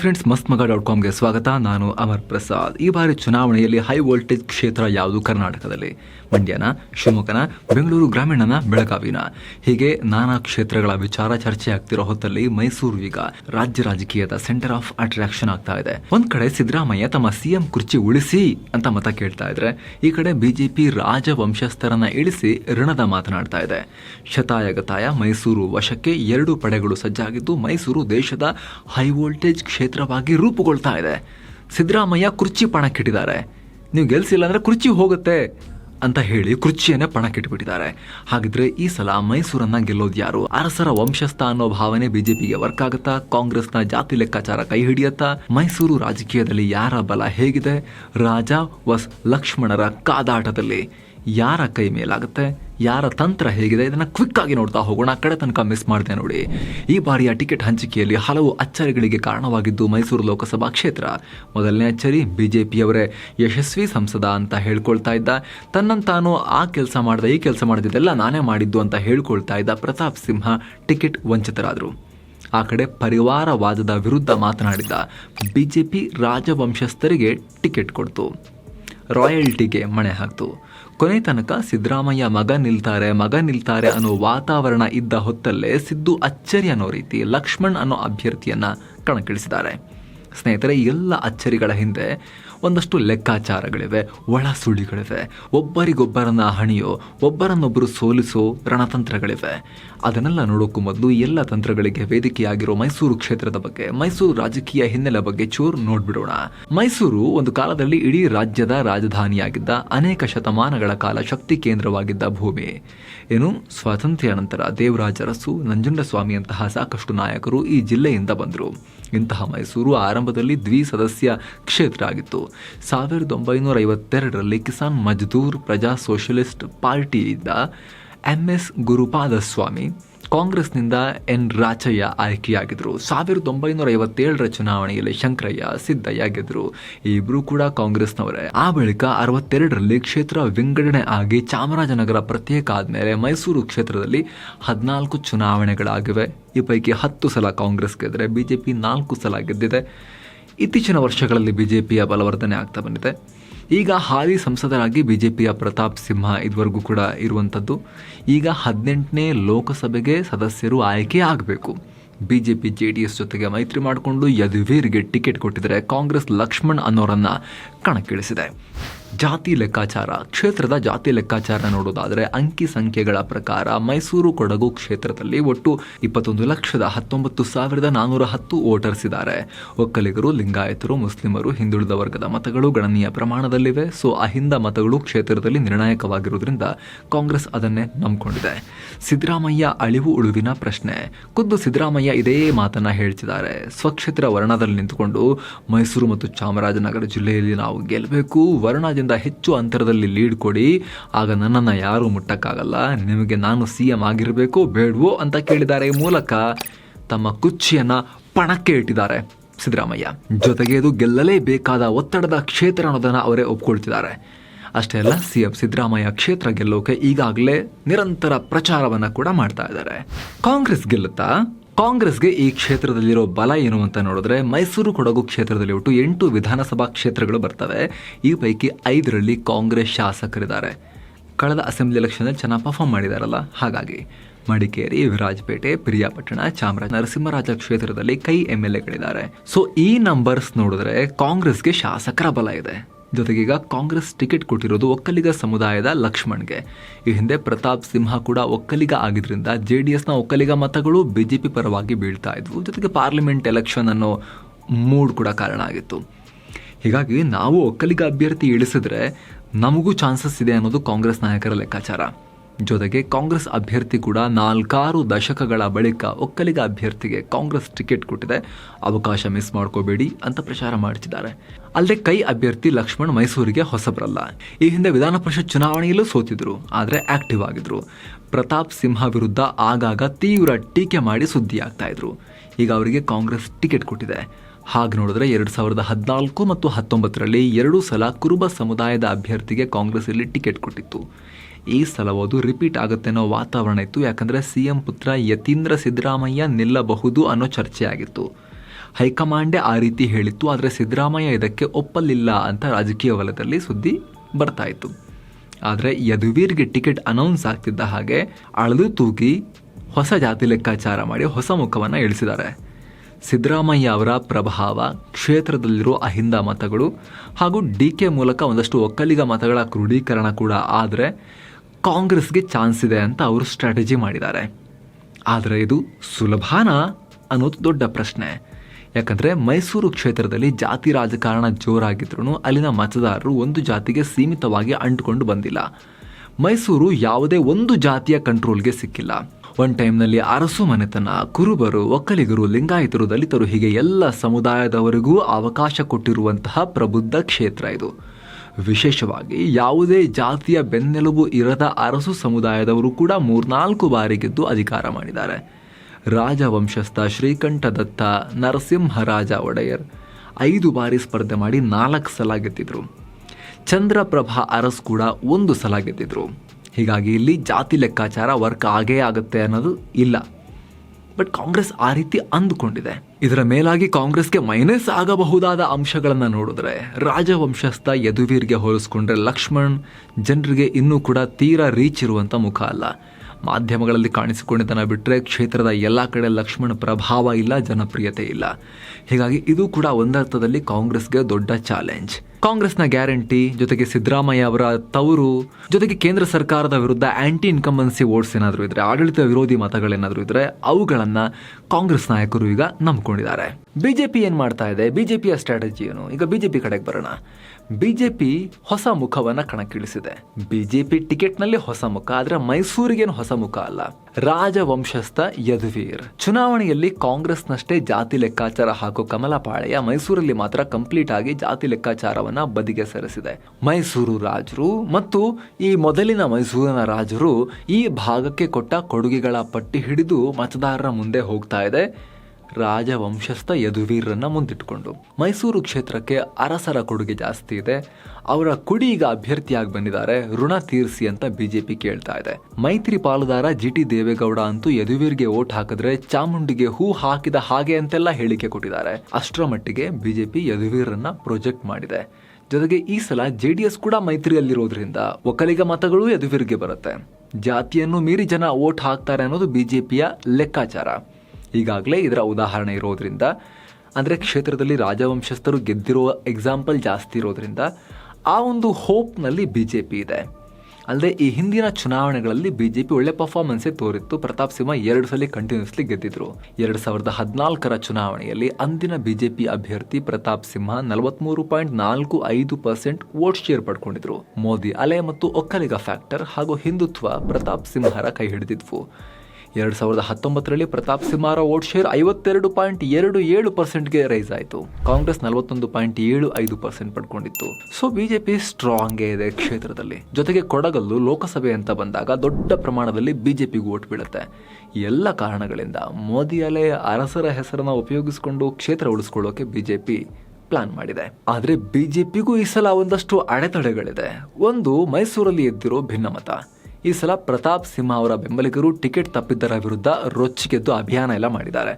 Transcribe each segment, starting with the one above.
Friends ಮಸ್ತ್ ಮಗ dot ಕಾಮ್ಗೆ ಸ್ವಾಗತ. ನಾನು ಅಮರ್ ಪ್ರಸಾದ್. ಈ ಬಾರಿ ಚುನಾವಣೆಯಲ್ಲಿ ಹೈ ವೋಲ್ಟೇಜ್ ಕ್ಷೇತ್ರ ಯಾವುದು? ಕರ್ನಾಟಕದಲ್ಲಿ. ಮಂಡ್ಯನ, ಶಿವಮೊಗ್ಗನ, ಬೆಂಗಳೂರು ಗ್ರಾಮೀಣನ ಬೆಳಗಾವಿನ. ಹೀಗೆ ನಾನಾ ಕ್ಷೇತ್ರಗಳ ವಿಚಾರ ಚರ್ಚೆ ಆಗ್ತಿರೋ ಹೊತ್ತಲ್ಲಿ ಮೈಸೂರು ಈಗ ರಾಜ್ಯ ರಾಜಕೀಯದ ಸೆಂಟರ್ ಆಫ್ ಅಟ್ರಾಕ್ಷನ್ ಆಗ್ತಾ ಇದೆ. ಒಂದ್ ಕಡೆ ಸಿದ್ದರಾಮಯ್ಯ ತಮ್ಮ ಸಿಎಂ ಕುರ್ಚಿ ಉಳಿಸಿ ಅಂತ ಮತ ಕೇಳ್ತಾ ಇದ್ರೆ, ಈ ಕಡೆ ಬಿಜೆಪಿ ರಾಜವಂಶಸ್ಥರನ್ನ ಇಳಿಸಿ ಋಣದ ಮಾತನಾಡ್ತಾ ಇದೆ. ಶತಾಯಗತಾಯ ಮೈಸೂರು ವಶಕ್ಕೆ ಎರಡು ಪಡೆಗಳು ಸಜ್ಜಾಗಿದ್ದು ಮೈಸೂರು ದೇಶದ ಹೈ ವೋಲ್ಟೇಜ್ ಕ್ಷೇತ್ರವಾಗಿ ರೂಪುಗೊಳ್ತಾ ಇದೆ. ಸಿದ್ದರಾಮಯ್ಯ ಕುರ್ಚಿ ಪಣಕ್ಕಿಟ್ಟಿದ್ದಾರೆ ನೀವು ಗೆಲ್ಸಿಲ್ಲ ಅಂದರೆ ಕುರ್ಚಿ ಹೋಗುತ್ತೆ ಅಂತ ಹೇಳಿ ಕುರ್ಚಿಯನ್ನೇ ಪಣಕ್ಕಿಟ್ಬಿಟ್ಟಿದ್ದಾರೆ ಹಾಗಿದ್ರೆ ಈ ಸಲ ಮೈಸೂರನ್ನ ಗೆಲ್ಲೋದು ಯಾರು? ಅರಸರ ವಂಶಸ್ಥ ಅನ್ನೋ ಭಾವನೆ ಬಿಜೆಪಿಗೆ ವರ್ಕ್ ಆಗುತ್ತಾ? ಕಾಂಗ್ರೆಸ್ನ ಜಾತಿ ಲೆಕ್ಕಾಚಾರ ಕೈ ಹಿಡಿಯತ್ತಾ? ಮೈಸೂರು ರಾಜಕೀಯದಲ್ಲಿ ಯಾರ ಬಲ ಹೇಗಿದೆ? ರಾಜ ವಸ್ ಲಕ್ಷ್ಮಣರ ಕಾದಾಟದಲ್ಲಿ. ಯಾರ ಕೈ ಮೇಲಾಗುತ್ತೆ? ಯಾರ ತಂತ್ರ ಹೇಗಿದೆ? ಇದನ್ನು ಕ್ವಿಕ್ ಆಗಿ ನೋಡ್ತಾ ಹೋಗೋಣ. ಕಡೆ ತನಕ ಮಿಸ್ ಮಾಡಿದೆ ನೋಡಿ. ಈ ಬಾರಿಯ ಟಿಕೆಟ್ ಹಂಚಿಕೆಯಲ್ಲಿ ಹಲವು ಅಚ್ಚರಿಗಳಿಗೆ ಕಾರಣವಾಗಿದ್ದು ಮೈಸೂರು ಲೋಕಸಭಾ ಕ್ಷೇತ್ರ. ಮೊದಲನೇ ಅಚ್ಚರಿ ಬಿಜೆಪಿಯವರೇ ಯಶಸ್ವಿ ಸಂಸದ ಅಂತ ಹೇಳ್ಕೊಳ್ತಾ ಇದ್ದ. ತನ್ನಂತಾನು ಆ ಕೆಲಸ ಮಾಡಿದ, ಈ ಕೆಲಸ ಮಾಡಿದ್ದೆಲ್ಲ ನಾನೇ ಮಾಡಿದ್ದು ಅಂತ ಹೇಳ್ಕೊಳ್ತಾ ಇದ್ದ ಪ್ರತಾಪ್ ಸಿಂಹ ಟಿಕೆಟ್ ವಂಚಿತರಾದರು. ಆ ಕಡೆ ಪರಿವಾರವಾದದ ವಿರುದ್ಧ ಮಾತನಾಡಿದ ಬಿಜೆಪಿ ರಾಜವಂಶಸ್ಥರಿಗೆ ಟಿಕೆಟ್ ಕೊಡ್ತು. ರಾಯಲ್ಟಿಗೆ ಮಣೆ ಹಾಕ್ತು. ಕೊನೆ ತನಕ ಸಿದ್ದರಾಮಯ್ಯ ಮಗ ನಿಲ್ತಾರೆ ಮಗ ನಿಲ್ತಾರೆ ಅನ್ನೋ ವಾತಾವರಣ ಇದ್ದ ಹೊತ್ತಲ್ಲೇ ಸಿದ್ದು ಅಚ್ಚರಿ ಅನ್ನೋ ರೀತಿ ಲಕ್ಷ್ಮಣ್ ಅನ್ನೋ ಅಭ್ಯರ್ಥಿಯನ್ನ ಕಣಕ್ಕಿಳಿಸಿದ್ದಾರೆ. ಸ್ನೇಹಿತರೆ ಎಲ್ಲ ಅಚ್ಚರಿಗಳ ಹಿಂದೆ ಒಂದಷ್ಟು ಲೆಕ್ಕಾಚಾರಗಳಿವೆ, ಒಳ ಸುಳಿಗಳಿವೆ. ಒಬ್ಬರಿಗೊಬ್ಬರನ್ನ ಹಣಿಯೋ ಒಬ್ಬರನ್ನೊಬ್ಬರು ಸೋಲಿಸೋ ರಣತಂತ್ರಗಳಿವೆ. ಅದನ್ನೆಲ್ಲ ನೋಡೋಕ್ಕೂ ಮೊದಲು ಎಲ್ಲ ತಂತ್ರಗಳಿಗೆ ವೇದಿಕೆಯಾಗಿರೋ ಮೈಸೂರು ಕ್ಷೇತ್ರದ ಬಗ್ಗೆ, ಮೈಸೂರು ರಾಜಕೀಯ ಹಿನ್ನೆಲೆ ಬಗ್ಗೆ ಚೂರು ನೋಡ್ಬಿಡೋಣ. ಮೈಸೂರು ಒಂದು ಕಾಲದಲ್ಲಿ ಇಡೀ ರಾಜ್ಯದ ರಾಜಧಾನಿಯಾಗಿದ್ದ ಅನೇಕ ಶತಮಾನಗಳ ಕಾಲ ಶಕ್ತಿ ಕೇಂದ್ರವಾಗಿದ್ದ ಭೂಮಿ. ಏನು? ಸ್ವಾತಂತ್ರ್ಯ ನಂತರ ದೇವರಾಜರಸು ನಂಜುಂಡಸ್ವಾಮಿಯಂತಹ ಸಾಕಷ್ಟು ನಾಯಕರು ಈ ಜಿಲ್ಲೆಯಿಂದ ಬಂದರು. ಇಂತಹ ಮೈಸೂರು ಆರಂಭದಲ್ಲಿ ದ್ವಿಸದಸ್ಯ ಕ್ಷೇತ್ರ ಆಗಿತ್ತು. ಸಾವಿರದ ಒಂಬೈನೂರ ಐವತ್ತೆರಡರಲ್ಲಿ ಕಿಸಾನ್ ಮಜ್ದೂರ್ ಪ್ರಜಾ ಸೋಷಲಿಸ್ಟ್ ಪಾರ್ಟಿಯಿಂದ ಎಂ ಎಸ್ ಗುರುಪಾದಸ್ವಾಮಿ ಕಾಂಗ್ರೆಸ್ನಿಂದ ಎನ್. ರಾಚಯ್ಯ ಆಯ್ಕೆಯಾಗಿದ್ದರು ಸಾವಿರದ ಒಂಬೈನೂರ ಐವತ್ತೇಳರ ಚುನಾವಣೆಯಲ್ಲಿ ಶಂಕರಯ್ಯ ಸಿದ್ದಯ್ಯ ಗೆದ್ದರು ಈ ಇಬ್ಬರು ಕೂಡ ಕಾಂಗ್ರೆಸ್ನವರೇ. ಆ ಬಳಿಕ ಅರವತ್ತೆರಡರಲ್ಲಿ ಕ್ಷೇತ್ರ ವಿಂಗಡಣೆ ಆಗಿ ಚಾಮರಾಜನಗರ ಪ್ರತ್ಯೇಕ ಆದಮೇಲೆ ಮೈಸೂರು ಕ್ಷೇತ್ರದಲ್ಲಿ ಹದಿನಾಲ್ಕು ಚುನಾವಣೆಗಳಾಗಿವೆ. ಈ ಪೈಕಿ ಹತ್ತು ಸಲ ಕಾಂಗ್ರೆಸ್ ಗೆದ್ದರೆ ಬಿಜೆಪಿ ನಾಲ್ಕು ಸಲ ಗೆದ್ದಿದೆ. ಇತ್ತೀಚಿನ ವರ್ಷಗಳಲ್ಲಿ ಬಿಜೆಪಿಯ ಬಲವರ್ಧನೆ ಆಗ್ತಾ ಬಂದಿದೆ. ಈಗ ಹಾಲಿ ಸಂಸದರಾಗಿ ಬಿಜೆಪಿಯ ಪ್ರತಾಪ್ ಸಿಂಹ ಇದುವರೆಗೂ ಕೂಡ ಇರುವಂಥದ್ದು ಈಗ ಹದಿನೆಂಟನೇ ಲೋಕಸಭೆಗೆ ಸದಸ್ಯರು ಆಯ್ಕೆ ಆಗಬೇಕು. ಬಿಜೆಪಿ ಜೆ ಡಿ ಎಸ್ ಜೊತೆಗೆ ಮೈತ್ರಿ ಮಾಡಿಕೊಂಡು ಯದುವೀರ್ಗೆ ಟಿಕೆಟ್ ಕೊಟ್ಟಿದ್ರೆ ಕಾಂಗ್ರೆಸ್ ಲಕ್ಷ್ಮಣ್ ಅನ್ನೋರನ್ನು ಕಣಕ್ಕಿಳಿಸಿದೆ. ಜಾತಿ ಲೆಕ್ಕಾಚಾರ, ಕ್ಷೇತ್ರದ ಜಾತಿ ಲೆಕ್ಕಾಚಾರ ನೋಡೋದಾದರೆ ಅಂಕಿ ಸಂಖ್ಯೆಗಳ ಪ್ರಕಾರ ಮೈಸೂರು ಕೊಡಗು ಕ್ಷೇತ್ರದಲ್ಲಿ ಒಟ್ಟು ಇಪ್ಪತ್ತೊಂದು ಲಕ್ಷದ ಹತ್ತೊಂಬತ್ತು ಸಾವಿರದ ನಾನ್ನೂರ ಹತ್ತು ವೋಟರ್ಸ್ ಇದ್ದಾರೆ ಒಕ್ಕಲಿಗರು, ಲಿಂಗಾಯತರು, ಮುಸ್ಲಿಮರು, ಹಿಂದುಳಿದ ವರ್ಗದ ಮತಗಳು ಗಣನೀಯ ಪ್ರಮಾಣದಲ್ಲಿವೆ. ಸೊ, ಅಹಿಂದ ಮತಗಳು ಕ್ಷೇತ್ರದಲ್ಲಿ ನಿರ್ಣಾಯಕವಾಗಿರುವುದರಿಂದ ಕಾಂಗ್ರೆಸ್ ಅದನ್ನೇ ನಂಬಿಕೊಂಡಿದೆ. ಸಿದ್ದರಾಮಯ್ಯ ಅಳಿವು ಉಳುವಿನ ಪ್ರಶ್ನೆ. ಖುದ್ದು ಸಿದ್ದರಾಮಯ್ಯ ಇದೇ ಮಾತನ್ನ ಹೇಳ್ತಿದ್ದಾರೆ. ಸ್ವಕ್ಷೇತ್ರ ವರ್ಣದಲ್ಲಿ ನಿಂತುಕೊಂಡು ಮೈಸೂರು ಮತ್ತು ಚಾಮರಾಜನಗರ ಜಿಲ್ಲೆಯಲ್ಲಿ ನಾವು ಗೆಲ್ಲಬೇಕು ವರ್ಣದಿಂದ ಹೆಚ್ಚು ಅಂತರದಲ್ಲಿ ಲೀಡ್ ಕೊಡಿ. ಆಗ ನನ್ನನ್ನು ಯಾರೂ ಮುಟ್ಟಕ್ಕಾಗಲ್ಲ. ನಿಮಗೆ ನಾನು ಸಿ ಎಂ ಆಗಿರಬೇಕು ಬೇಡವೋ ಅಂತ ಕೇಳಿದ್ದಾರೆ ಮೂಲಕ ತಮ್ಮ ಕುಚ್ಚಿಯನ್ನು ಪಣಕ್ಕೆ ಇಟ್ಟಿದ್ದಾರೆ ಸಿದ್ದರಾಮಯ್ಯ. ಜೊತೆಗೆ ಇದು ಗೆಲ್ಲಲೇಬೇಕಾದ ಒತ್ತಡದ ಕ್ಷೇತ್ರ ಅನ್ನೋದನ್ನು ಅವರೇ ಒಪ್ಕೊಳ್ತಿದ್ದಾರೆ. ಅಷ್ಟೇ ಅಲ್ಲ, ಸಿ ಎಫ್ ಸಿದ್ದರಾಮಯ್ಯ ಕ್ಷೇತ್ರ ಗೆಲ್ಲೋಕೆ ಈಗಾಗಲೇ ನಿರಂತರ ಪ್ರಚಾರವನ್ನ ಕೂಡ ಮಾಡ್ತಾ ಇದ್ದಾರೆ. ಕಾಂಗ್ರೆಸ್ ಗೆಲ್ಲುತ್ತಾ? ಕಾಂಗ್ರೆಸ್ಗೆ ಈ ಕ್ಷೇತ್ರದಲ್ಲಿರೋ ಬಲ ಏನು ಅಂತ ನೋಡಿದ್ರೆ, ಮೈಸೂರು ಕೊಡಗು ಕ್ಷೇತ್ರದಲ್ಲಿ ಒಟ್ಟು ಎಂಟು ವಿಧಾನಸಭಾ ಕ್ಷೇತ್ರಗಳು ಬರ್ತವೆ. ಈ ಪೈಕಿ ಐದರಲ್ಲಿ ಕಾಂಗ್ರೆಸ್ ಶಾಸಕರಿದ್ದಾರೆ. ಕಳೆದ ಅಸೆಂಬ್ಲಿ ಎಲೆಕ್ಷನಲ್ಲಿ ಚೆನ್ನಾಗಿ ಪರ್ಫಾರ್ಮ್ ಮಾಡಿದಾರಲ್ಲ, ಹಾಗಾಗಿ. ಮಡಿಕೇರಿ, ವಿರಾಜಪೇಟೆ, ಪಿರಿಯಾಪಟ್ಟಣ, ಚಾಮರಾಜ, ನರಸಿಂಹರಾಜ ಕ್ಷೇತ್ರದಲ್ಲಿ ಕೈ ಎಂ ಎಲ್ ಎಗಳಿದ್ದಾರೆ ಸೊ ಈ ನಂಬರ್ಸ್ ನೋಡಿದ್ರೆ ಕಾಂಗ್ರೆಸ್ಗೆ ಶಾಸಕರ ಬಲ ಇದೆ. ಜೊತೆಗೀಗ ಕಾಂಗ್ರೆಸ್ ಟಿಕೆಟ್ ಕೊಟ್ಟಿರೋದು ಒಕ್ಕಲಿಗ ಸಮುದಾಯದ ಲಕ್ಷ್ಮಣ್ಗೆ. ಈ ಹಿಂದೆ ಪ್ರತಾಪ್ ಸಿಂಹ ಕೂಡ ಒಕ್ಕಲಿಗ ಆಗಿದ್ರಿಂದ ಜೆ ಡಿ ಎಸ್ನ ಒಕ್ಕಲಿಗ ಮತಗಳು ಬಿಜೆಪಿ ಪರವಾಗಿ ಬೀಳ್ತಾ ಇದ್ವು. ಜೊತೆಗೆ ಪಾರ್ಲಿಮೆಂಟ್ ಎಲೆಕ್ಷನ್ ಅನ್ನೋ ಮೂಡ್ ಕೂಡ ಕಾರಣ ಆಗಿತ್ತು. ಹೀಗಾಗಿ ನಾವು ಒಕ್ಕಲಿಗ ಅಭ್ಯರ್ಥಿ ಇಳಿಸಿದ್ರೆ ನಮಗೂ ಚಾನ್ಸಸ್ ಇದೆ ಅನ್ನೋದು ಕಾಂಗ್ರೆಸ್ ನಾಯಕರ ಲೆಕ್ಕಾಚಾರ. ಜೊತೆಗೆ ಕಾಂಗ್ರೆಸ್ ಅಭ್ಯರ್ಥಿ ಕೂಡ ನಾಲ್ಕಾರು ದಶಕಗಳ ಬಳಿಕ ಒಕ್ಕಲಿಗ ಅಭ್ಯರ್ಥಿಗೆ ಕಾಂಗ್ರೆಸ್ ಟಿಕೆಟ್ ಕೊಟ್ಟಿದೆ. ಅವಕಾಶ ಮಿಸ್ ಮಾಡ್ಕೋಬೇಡಿ ಅಂತ ಪ್ರಚಾರ ಮಾಡ್ತಿದ್ದಾರೆ. ಅಲ್ಲದೆ ಕೈ ಅಭ್ಯರ್ಥಿ ಲಕ್ಷ್ಮಣ್ ಮೈಸೂರಿಗೆ ಹೊಸಬರಲ್ಲ. ಈ ಹಿಂದೆ ವಿಧಾನ ಪರಿಷತ್ ಚುನಾವಣೆಯಲ್ಲೂ ಸೋತಿದ್ರು, ಆದರೆ ಆಕ್ಟಿವ್ ಆಗಿದ್ರು. ಪ್ರತಾಪ್ ಸಿಂಹ ವಿರುದ್ಧ ಆಗಾಗ ತೀವ್ರ ಟೀಕೆ ಮಾಡಿ ಸುದ್ದಿ ಆಗ್ತಾ ಇದ್ರು. ಈಗ ಅವರಿಗೆ ಕಾಂಗ್ರೆಸ್ ಟಿಕೆಟ್ ಕೊಟ್ಟಿದೆ. ಹಾಗೆ ನೋಡಿದ್ರೆ ಎರಡು ಸಾವಿರದ ಹದಿನಾಲ್ಕು ಮತ್ತು ಹತ್ತೊಂಬತ್ತರಲ್ಲಿ ಎರಡೂ ಸಲ ಕುರುಬ ಸಮುದಾಯದ ಅಭ್ಯರ್ಥಿಗೆ ಕಾಂಗ್ರೆಸ್ ಇಲ್ಲಿ ಟಿಕೆಟ್ ಕೊಟ್ಟಿತ್ತು. ಈ ಸಲವೂ ಅದು ರಿಪೀಟ್ ಆಗುತ್ತೆ ಅನ್ನೋ ವಾತಾವರಣ ಇತ್ತು. ಯಾಕಂದರೆ ಸಿ ಎಂ ಪುತ್ರ ಯತೀಂದ್ರ ಸಿದ್ದರಾಮಯ್ಯ ನಿಲ್ಲಬಹುದು ಅನ್ನೋ ಚರ್ಚೆ ಆಗಿತ್ತು ಹೈಕಮಾಂಡೇ ಆ ರೀತಿ ಹೇಳಿತ್ತು, ಆದರೆ ಸಿದ್ದರಾಮಯ್ಯ ಇದಕ್ಕೆ ಒಪ್ಪಲಿಲ್ಲ ಅಂತ ರಾಜಕೀಯ ವಲಯದಲ್ಲಿ ಸುದ್ದಿ ಬರ್ತಾ ಇತ್ತು. ಆದರೆ ಯದುವೀರ್ಗೆ ಟಿಕೆಟ್ ಅನೌನ್ಸ್ ಆಗ್ತಿದ್ದ ಹಾಗೆ ಅಳದು ತೂಗಿ ಹೊಸ ಜಾತಿ ಲೆಕ್ಕಾಚಾರ ಮಾಡಿ ಹೊಸ ಮುಖವನ್ನು ಇಳಿಸಿದ್ದಾರೆ. ಸಿದ್ದರಾಮಯ್ಯ ಅವರ ಪ್ರಭಾವ ಕ್ಷೇತ್ರದಲ್ಲಿರೋ ಅಹಿಂದ ಮತಗಳು ಹಾಗೂ ಡಿ ಕೆ ಮೂಲಕ ಒಂದಷ್ಟು ಒಕ್ಕಲಿಗ ಮತಗಳ ಕ್ರೋಢೀಕರಣ ಕೂಡ ಆದರೆ ಕಾಂಗ್ರೆಸ್ಗೆ ಚಾನ್ಸ್ ಇದೆ ಅಂತ ಅವರು ಸ್ಟ್ರಾಟಜಿ ಮಾಡಿದ್ದಾರೆ. ಆದರೆ ಇದು ಸುಲಭನಾ ಅನ್ನೋದು ದೊಡ್ಡ ಪ್ರಶ್ನೆ. ಯಾಕಂದರೆ ಮೈಸೂರು ಕ್ಷೇತ್ರದಲ್ಲಿ ಜಾತಿ ರಾಜಕಾರಣ ಜೋರಾಗಿದ್ರೂ ಅಲ್ಲಿನ ಮತದಾರರು ಒಂದು ಜಾತಿಗೆ ಸೀಮಿತವಾಗಿ ಅಂಟಿಕೊಂಡು ಬಂದಿಲ್ಲ. ಮೈಸೂರು ಯಾವುದೇ ಒಂದು ಜಾತಿಯ ಕಂಟ್ರೋಲ್ಗೆ ಸಿಕ್ಕಿಲ್ಲ. ಒನ್ ಟೈಮ್ನಲ್ಲಿ ಅರಸು ಮನೆತನ, ಕುರುಬರು, ಒಕ್ಕಲಿಗರು, ಲಿಂಗಾಯತರು, ದಲಿತರು ಹೀಗೆ ಎಲ್ಲ ಸಮುದಾಯದವರಿಗೂ ಅವಕಾಶ ಕೊಟ್ಟಿರುವಂತಹ ಪ್ರಬುದ್ಧ ಕ್ಷೇತ್ರ ಇದು. ವಿಶೇಷವಾಗಿ ಯಾವುದೇ ಜಾತಿಯ ಬೆನ್ನೆಲುಬು ಇರದ ಅರಸು ಸಮುದಾಯದವರು ಕೂಡ ಮೂರ್ನಾಲ್ಕು ಬಾರಿ ಗೆದ್ದು ಅಧಿಕಾರ ಮಾಡಿದ್ದಾರೆ. ರಾಜವಂಶಸ್ಥ ಶ್ರೀಕಂಠದತ್ತ ನರಸಿಂಹರಾಜ ಒಡೆಯರ್ ಐದು ಬಾರಿ ಸ್ಪರ್ಧೆ ಮಾಡಿ ನಾಲ್ಕು ಸಲ ಗೆದ್ದಿದ್ರು. ಚಂದ್ರಪ್ರಭಾ ಅರಸ್ ಕೂಡ ಒಂದು ಸಲ ಗೆದ್ದಿದ್ರು. ಹೀಗಾಗಿ ಇಲ್ಲಿ ಜಾತಿ ಲೆಕ್ಕಾಚಾರ ವರ್ಕ್ ಆಗೇ ಆಗುತ್ತೆ ಅನ್ನೋದು ಇಲ್ಲ. ಬಟ್ ಕಾಂಗ್ರೆಸ್ ಆ ರೀತಿ ಅಂದುಕೊಂಡಿದೆ. ಇದರ ಮೇಲಾಗಿ ಕಾಂಗ್ರೆಸ್ಗೆ ಮೈನಸ್ ಆಗಬಹುದಾದ ಅಂಶಗಳನ್ನು ನೋಡಿದ್ರೆ ರಾಜವಂಶಸ್ಥ ಯದುವೀರ್ಗೆ ಹೋಲಿಸ್ಕೊಂಡ್ರೆ ಲಕ್ಷ್ಮಣ್, ಜನರಿಗೆ ಇನ್ನೂ ಕೂಡ ತೀರಾ ರೀಚ್ ಇರುವಂಥ ಮುಖ ಅಲ್ಲ. ಮಾಧ್ಯಮಗಳಲ್ಲಿ ಕಾಣಿಸಿಕೊಂಡಿದ್ದನ್ನು ಬಿಟ್ಟರೆ ಕ್ಷೇತ್ರದ ಎಲ್ಲ ಕಡೆ ಲಕ್ಷ್ಮಣ್ ಪ್ರಭಾವ ಇಲ್ಲ, ಜನಪ್ರಿಯತೆ ಇಲ್ಲ. ಹೀಗಾಗಿ ಇದು ಕೂಡ ಒಂದರ್ಥದಲ್ಲಿ ಕಾಂಗ್ರೆಸ್ಗೆ ದೊಡ್ಡ ಚಾಲೆಂಜ್ ಕಾಂಗ್ರೆಸ್ನ ಗ್ಯಾರಂಟಿ, ಜೊತೆಗೆ ಸಿದ್ದರಾಮಯ್ಯ ಅವರ ತವರು, ಜೊತೆಗೆ ಕೇಂದ್ರ ಸರ್ಕಾರದ ವಿರುದ್ಧ ಆಂಟಿ ಇನ್ಕಂಬನ್ಸಿ ವೋಟ್ಸ್ ಏನಾದರೂ ಇದ್ರೆ, ಆಡಳಿತ ವಿರೋಧಿ ಮತಗಳೇನಾದರೂ ಇದ್ರೆ, ಅವುಗಳನ್ನು ಕಾಂಗ್ರೆಸ್ ನಾಯಕರು ಈಗ ನಂಬ್ಕೊಂಡಿದ್ದಾರೆ. ಬಿಜೆಪಿ ಏನು ಮಾಡ್ತಾ ಇದೆ? ಬಿಜೆಪಿಯ ಸ್ಟ್ರಾಟಜಿ ಏನು? ಈಗ ಬಿಜೆಪಿ ಕಡೆಗೆ ಬರೋಣ. ಬಿಜೆಪಿ ಹೊಸ ಮುಖವನ್ನ ಕಣಕ್ಕಿಳಿಸಿದೆ. ಬಿಜೆಪಿ ಟಿಕೆಟ್ನಲ್ಲಿ ಹೊಸ ಮುಖ, ಆದ್ರೆ ಮೈಸೂರಿಗೇನು ಹೊಸ ಮುಖ ಅಲ್ಲ. ರಾಜವಂಶಸ್ಥ ಯದುವೀರ್. ಚುನಾವಣೆಯಲ್ಲಿ ಕಾಂಗ್ರೆಸ್ನಷ್ಟೇ ಜಾತಿ ಲೆಕ್ಕಾಚಾರ ಹಾಗೂ ಕಮಲಪಾಳೆಯ ಮೈಸೂರಲ್ಲಿ ಮಾತ್ರ ಕಂಪ್ಲೀಟ್ ಆಗಿ ಜಾತಿ ಲೆಕ್ಕಾಚಾರವನ್ನ ಬದಿಗೆ ಸರಿಸಿದೆ. ಮೈಸೂರು ರಾಜರು ಮತ್ತು ಈ ಮೊದಲಿನ ಮೈಸೂರಿನ ರಾಜರು ಈ ಭಾಗಕ್ಕೆ ಕೊಟ್ಟ ಕೊಡುಗೆಗಳ ಪಟ್ಟಿ ಹಿಡಿದು ಮತದಾರರ ಮುಂದೆ ಹೋಗ್ತಾ ಇದೆ. ರಾಜವಂಶಸ್ಥ ಯದುವೀರನ್ನ ಮುಂದಿಟ್ಟುಕೊಂಡು ಮೈಸೂರು ಕ್ಷೇತ್ರಕ್ಕೆ ಅರಸರ ಕೊಡುಗೆ ಜಾಸ್ತಿ ಇದೆ. ಅವರ ಕುಡಿ ಈಗ ಅಭ್ಯರ್ಥಿಯಾಗಿ ಬಂದಿದ್ದಾರೆ. ಋಣ ತೀರಿಸಿ ಅಂತ ಬಿಜೆಪಿ ಕೇಳ್ತಾ ಇದೆ. ಮೈತ್ರಿ ಪಾಲುದಾರ ಜಿ ಟಿ ದೇವೇಗೌಡ ಅಂತೂ ಯದುವೀರ್ಗೆ ಓಟ್ ಹಾಕಿದ್ರೆ ಚಾಮುಂಡಿಗೆ ಹೂ ಹಾಕಿದ ಹಾಗೆ ಅಂತೆಲ್ಲ ಹೇಳಿಕೆ ಕೊಟ್ಟಿದ್ದಾರೆ. ಅಷ್ಟರ ಮಟ್ಟಿಗೆ ಬಿಜೆಪಿ ಯದುವೀರನ್ನ ಪ್ರೊಜೆಕ್ಟ್ ಮಾಡಿದೆ. ಜೊತೆಗೆ ಈ ಸಲ ಜೆ ಡಿ ಎಸ್ ಕೂಡ ಮೈತ್ರಿಯಲ್ಲಿರೋದ್ರಿಂದ ಒಕ್ಕಲಿಗ ಮತಗಳು ಯದುವೀರ್ಗೆ ಬರುತ್ತೆ. ಜಾತಿಯನ್ನು ಮೀರಿ ಜನ ಓಟ್ ಹಾಕ್ತಾರೆ ಅನ್ನೋದು ಬಿಜೆಪಿಯ ಲೆಕ್ಕಾಚಾರ. ಈಗಾಗಲೇ ಇದರ ಉದಾಹರಣೆ ಇರೋದ್ರಿಂದ, ಅಂದರೆ ಕ್ಷೇತ್ರದಲ್ಲಿ ರಾಜವಂಶಸ್ಥರು ಗೆದ್ದಿರೋ ಎಕ್ಸಾಂಪಲ್ ಜಾಸ್ತಿ ಇರೋದ್ರಿಂದ, ಆ ಒಂದು ಹೋಪ್ನಲ್ಲಿ ಬಿ ಜೆ ಪಿ ಇದೆ. ಅಲ್ಲದೆ ಈ ಹಿಂದಿನ ಚುನಾವಣೆಗಳಲ್ಲಿ ಬಿ ಜೆ ಪಿ ಒಳ್ಳೆ ಪರ್ಫಾರ್ಮೆನ್ಸೇ ತೋರಿತ್ತು. ಪ್ರತಾಪ್ ಸಿಂಹ ಎರಡು ಸಲ ಕಂಟಿನ್ಯೂಸ್ಲಿ ಗೆದ್ದಿದ್ರು. ಎರಡು ಸಾವಿರದ ಹದಿನಾಲ್ಕರ ಚುನಾವಣೆಯಲ್ಲಿ ಅಂದಿನ ಬಿ ಜೆ ಪಿ ಅಭ್ಯರ್ಥಿ ಪ್ರತಾಪ್ ಸಿಂಹ ನಲವತ್ಮೂರು ಪಾಯಿಂಟ್ ನಾಲ್ಕು ಐದು ಪರ್ಸೆಂಟ್ ವೋಟ್ ಶೇರ್ ಪಡ್ಕೊಂಡಿದ್ರು. ಮೋದಿ ಅಲೆ ಮತ್ತು ಒಕ್ಕಲಿಗ ಫ್ಯಾಕ್ಟರ್ ಹಾಗೂ ಹಿಂದುತ್ವ ಪ್ರತಾಪ್ ಸಿಂಹರ ಕೈ ಹಿಡಿದಿದ್ವು. ಎರಡು ಸಾವಿರದ ಹತ್ತೊಂಬತ್ತರಲ್ಲಿ ಪ್ರತಾಪ್ ಸಿಂಹಾರ ವೋಟ್ ಶೇರ್ ಐವತ್ತೆರಡು ಪಾಯಿಂಟ್ ಎರಡು ಏಳು ಪರ್ಸೆಂಟ್ಗೆ ರೈಸ್ ಆಯಿತು. ಕಾಂಗ್ರೆಸ್ ನಲವತ್ತೊಂದು ಪಾಯಿಂಟ್ ಏಳು ಐದು ಪರ್ಸೆಂಟ್ ಪಡ್ಕೊಂಡಿತ್ತು. ಸೊ ಬಿಜೆಪಿ ಸ್ಟ್ರಾಂಗೇ ಇದೆ ಕ್ಷೇತ್ರದಲ್ಲಿ. ಜೊತೆಗೆ ಕೊಡಗಲ್ಲು ಲೋಕಸಭೆ ಅಂತ ಬಂದಾಗ ದೊಡ್ಡ ಪ್ರಮಾಣದಲ್ಲಿ ಬಿಜೆಪಿಗೂ ವೋಟ್ ಬೀಳುತ್ತೆ. ಎಲ್ಲ ಕಾರಣಗಳಿಂದ ಮೋದಿ ಅಲೆ ಅರಸರ ಹೆಸರನ್ನ ಉಪಯೋಗಿಸಿಕೊಂಡು ಕ್ಷೇತ್ರ ಉಳಿಸ್ಕೊಳ್ಳೋಕೆ ಬಿಜೆಪಿ ಪ್ಲಾನ್ ಮಾಡಿದೆ. ಆದ್ರೆ ಬಿಜೆಪಿಗೂ ಈ ಸಲ ಒಂದಷ್ಟು ಅಡೆತಡೆಗಳಿದೆ. ಒಂದು ಮೈಸೂರಲ್ಲಿ ಎದ್ದಿರೋ ಭಿನ್ನಮತ. ಈ ಸಲ ಪ್ರತಾಪ್ ಸಿಂಹ ಅವರ ಬೆಂಬಲಿಗರು ಟಿಕೆಟ್ ತಪ್ಪಿದ್ದರ ವಿರುದ್ಧ ರೊಚ್ಚಿಗೆದ್ದು ಅಭಿಯಾನ ಎಲ್ಲ ಮಾಡಿದ್ದಾರೆ.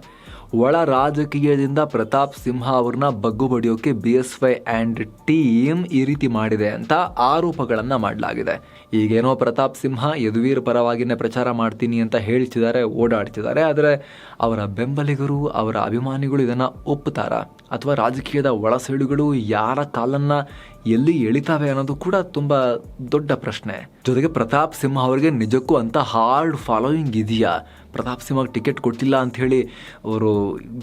ಒಳ ರಾಜಕೀಯದಿಂದ ಪ್ರತಾಪ್ ಸಿಂಹ ಅವ್ರನ್ನ ಬಗ್ಗು ಬಡಿಯೋಕೆ B S Y and team ಈ ರೀತಿ ಮಾಡಿದೆ ಅಂತ ಆರೋಪಗಳನ್ನು ಮಾಡಲಾಗಿದೆ. ಈಗೇನೋ ಪ್ರತಾಪ್ ಸಿಂಹ ಯದುವೀರ್ ಪರವಾಗಿನೇ ಪ್ರಚಾರ ಮಾಡ್ತೀನಿ ಅಂತ ಹೇಳ್ತಿದ್ದಾರೆ ಓಡಾಡ್ತಿದ್ದಾರೆ, ಆದರೆ ಅವರ ಬೆಂಬಲಿಗರು, ಅವರ ಅಭಿಮಾನಿಗಳು ಇದನ್ನು ಒಪ್ಪುತ್ತಾರಾ ಅಥವಾ ರಾಜಕೀಯದ ಒಳಸೆಳುಗಳು ಯಾರ ಕಾಲನ್ನ ಎಲ್ಲಿ ಎಳಿತಾವೆ ಅನ್ನೋದು ಕೂಡ ತುಂಬ ದೊಡ್ಡ ಪ್ರಶ್ನೆ. ಜೊತೆಗೆ ಪ್ರತಾಪ್ ಸಿಂಹ ಅವರಿಗೆ ನಿಜಕ್ಕೂ ಅಂತ ಹಾರ್ಡ್ ಫಾಲೋಯಿಂಗ್ ಇದೆಯಾ? ಪ್ರತಾಪ್ ಸಿಂಹಗೆ ಟಿಕೆಟ್ ಕೊಟ್ಟಿಲ್ಲ ಅಂತ ಹೇಳಿ ಅವರು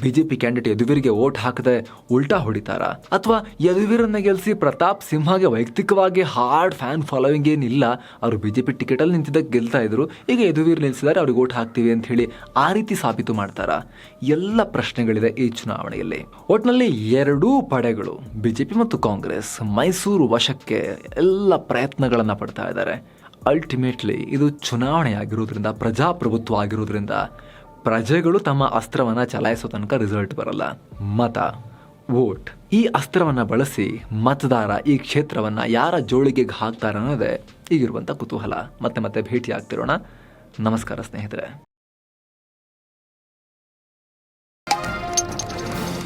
ಬಿ ಜೆ ಪಿ ಕ್ಯಾಂಡಿಡೇಟ್ ಯದುವೀರ್ಗೆ ಓಟ್ ಹಾಕದೆ ಉಲ್ಟಾ ಹೊಡಿತಾರ? ಅಥವಾ ಯದುವೀರನ್ನ ಗೆಲ್ಲಿಸಿ ಪ್ರತಾಪ್ ಸಿಂಹಗೆ ವೈಯಕ್ತಿಕವಾಗಿ ಹಾರ್ಡ್ ಫ್ಯಾನ್ ಫಾಲೋಯಿಂಗ್ ಏನಿಲ್ಲ, ಅವರು ಬಿ ಜೆ ಪಿ ಟಿಕೆಟಲ್ಲಿ ನಿಂತಿದ್ದಾಗ ಗೆಲ್ತಾ ಇದ್ರು, ಈಗ ಯದುವೀರ್ ನಿಲ್ಲಿಸಿದ್ದಾರೆ ಅವ್ರಿಗೆ ಓಟ್ ಹಾಕ್ತೀವಿ ಅಂತ ಹೇಳಿ ಆ ರೀತಿ ಸಾಬೀತು ಮಾಡ್ತಾರ? ಎಲ್ಲ ಪ್ರಶ್ನೆಗಳಿದೆ ಈ ಚುನಾವಣೆಯಲ್ಲಿ. ಒಟ್ನಲ್ಲಿ ಎರಡೂ ಪಡೆಗಳು, ಬಿಜೆಪಿ ಮತ್ತು ಕಾಂಗ್ರೆಸ್, ಮೈಸೂರು ವಶಕ್ಕೆ ಎಲ್ಲ ಪ್ರಯತ್ನಗಳನ್ನು ಪಡ್ತಾ ಇದ್ದಾರೆ. ಅಲ್ಟಿಮೇಟ್ಲಿ ಇದು ಚುನಾವಣೆ ಆಗಿರೋದ್ರಿಂದ ಪ್ರಜಾಪ್ರಭುತ್ವ ಆಗಿರೋದ್ರಿಂದ, ಪ್ರಜೆಗಳು ತಮ್ಮ ಅಸ್ತ್ರವನ್ನ ಚಲಾಯಿಸೋ ತನಕ ರಿಸಲ್ಟ್ ಬರಲ್ಲ. ಮತ ವೋಟ್ ಈ ಅಸ್ತ್ರವನ್ನ ಬಳಸಿ, ಮತದಾರ ಈ ಕ್ಷೇತ್ರವನ್ನ ಯಾರ ಜೋಳಿಗೆ ಹಾಕ್ತಾರೆ ಅನ್ನೋದೇ ಈಗಿರುವಂಥ ಕುತೂಹಲ. ಮತ್ತೆ ಮತ್ತೆ ಭೇಟಿ ಆಗ್ತಿರೋಣ ನಮಸ್ಕಾರ ಸ್ನೇಹಿತರೆ.